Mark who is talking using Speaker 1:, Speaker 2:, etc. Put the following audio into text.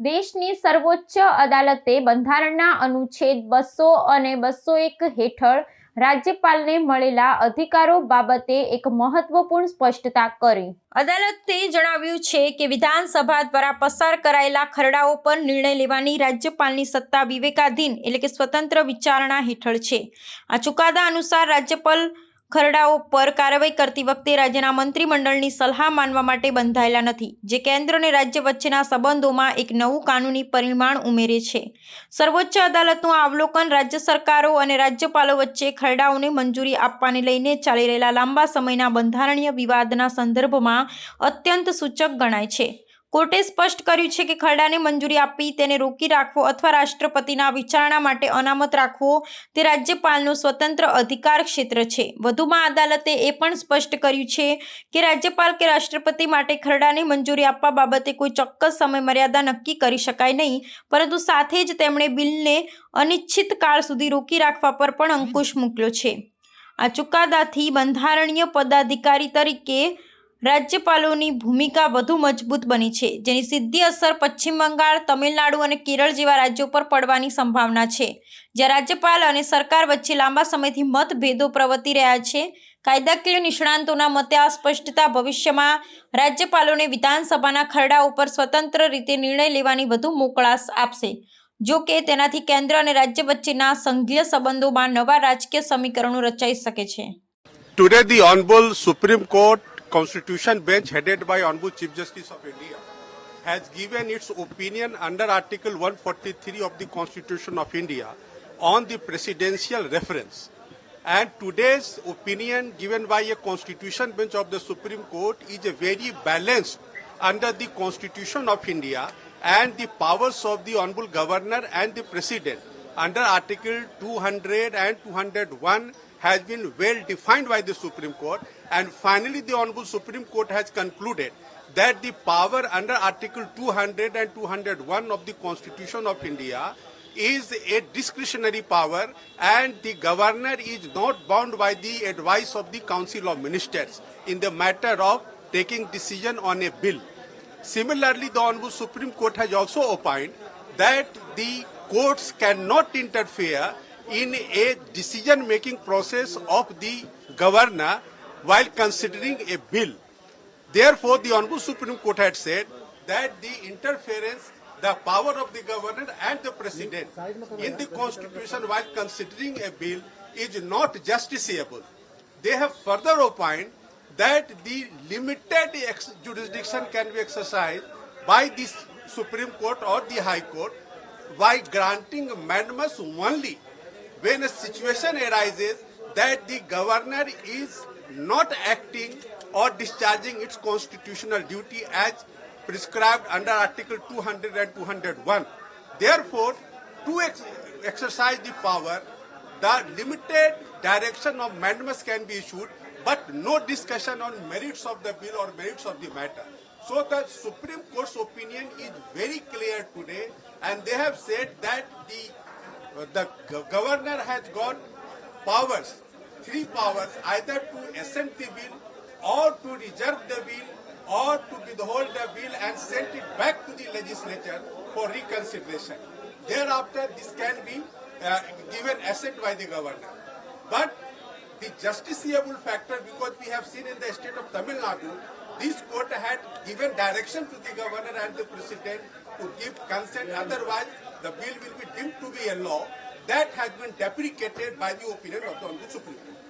Speaker 1: દેશની સર્વોચ્ચ અદાલતે બંધારણના અનુચ્છેદ બસો અને બસો એક હેઠળ રાજ્યપાલને મળેલા અધિકારો બાબતે એક મહત્વપૂર્ણ સ્પષ્ટતા કરી. અદાલતે જણાવ્યું છે કે વિધાનસભા દ્વારા પસાર કરાયેલા ખરડાઓ પર નિર્ણય લેવાની રાજ્યપાલની સત્તા વિવેકાધીન એટલે કે સ્વતંત્ર વિચારણા હેઠળ છે. આ ચુકાદા અનુસાર રાજ્યપાલ ખરડાઓ પર કાર્યવાહી કરતી વખતે રાજ્યના મંત્રીમંડળની સલાહ માનવા માટે બંધાયેલા નથી, જે કેન્દ્ર અને રાજ્ય વચ્ચેના સંબંધોમાં એક નવું કાનૂની પરિમાણ ઉમેરે છે. સર્વોચ્ચ અદાલતનું આવલોકન રાજ્ય સરકારો અને રાજ્યપાલો વચ્ચે ખરડાઓને મંજૂરી આપવાને લઈને ચાલી રહેલા લાંબા સમયના બંધારણીય વિવાદના સંદર્ભમાં અત્યંત સૂચક ગણાય છે. કોર્ટે સ્પષ્ટ કર્યું છે કે ખરડાને મંજૂરી આપી તેને રોકી રાખવો અથવા રાષ્ટ્રપતિના વિચારણા માટે અનામત રાખવો તે રાજ્યપાલનું સ્વતંત્ર અધિકાર ક્ષેત્ર છે. વધુમાં અદાલતે એ પણ સ્પષ્ટ કર્યું છે કે રાજ્યપાલ કે રાષ્ટ્રપતિ માટે ખરડાને મંજૂરી આપવા બાબતે કોઈ ચોક્કસ સમય મર્યાદા નક્કી કરી શકાય નહીં, પરંતુ સાથે જ તેમણે બિલને અનિશ્ચિત કાળ સુધી રોકી રાખવા પર પણ અંકુશ મૂક્યો છે. આ ચુકાદાથી બંધારણીય પદાધિકારી તરીકે રાજ્યપાલોની ભૂમિકા વધુ મજબૂત બની છે, જેની સીધી અસર પશ્ચિમ બંગાળ, તમિલનાડુ અને કેરળ જેવા રાજ્યો પર પડવાની સંભાવના છે. જ્યાં રાજ્યપાલ અને સરકાર વચ્ચે લાંબા સમયથી મતભેદો પ્રવર્તી રહ્યા છે, કાયદાકીય નિષ્ણાંતોના મતે આ સ્પષ્ટતા ભવિષ્યમાં રાજ્યપાલોને વિધાનસભાના ખરડા ઉપર સ્વતંત્ર રીતે નિર્ણય લેવાની વધુ મોકળાશ આપશે. જો કે, તેનાથી કેન્દ્ર અને રાજ્ય વચ્ચેના સંઘીય સંબંધોમાં નવા રાજકીય સમીકરણો રચાઈ શકે છે.
Speaker 2: Today the Honorable supreme Court Constitution Bench, headed by Honorable Chief Justice of India, has given its opinion under Article 143 of the Constitution of India on the presidential reference. And today's opinion given by a Constitution Bench of the Supreme Court is a very balanced under the Constitution of India and the powers of the Honorable Governor and the President under Article 200 and 201 has been well defined by the Supreme Court and finally the Honorable Supreme Court has concluded that the power under Article 200 and 201 of the Constitution of India is a discretionary power and the governor is not bound by the advice of the Council of Ministers in the matter of taking decision on a bill. Similarly, the Honorable Supreme Court has also opined that the courts cannot interfere in a decision making process of the governor while considering a bill. Therefore, the Honorable Supreme Court had said that the interference, the power of the governor and the president in the constitution while considering a bill is not justiciable. They have further opined that the limited jurisdiction can be exercised by the Supreme Court or the High Court by granting amendments only when a situation arises that the governor is not acting or discharging its constitutional duty as prescribed under Article 200 and 201. Therefore, to ex- exercise the power, the limited direction of amendments can be issued, but no discussion on merits of the bill or merits of the matter. So the Supreme Court's opinion is very clear today, and they have said that the the governor has got powers, three powers, either to assent the bill, or to reserve the bill, or to withhold the bill and send it back to the legislature for reconsideration. Thereafter, this can be uh, given assent by the governor. But the justiciable factor, because we have seen in the state of Tamil Nadu, this court had given direction to the governor and the president to give consent, otherwise the bill will be deemed to be a law. That has been deprecated by the opinion of the Supreme Court.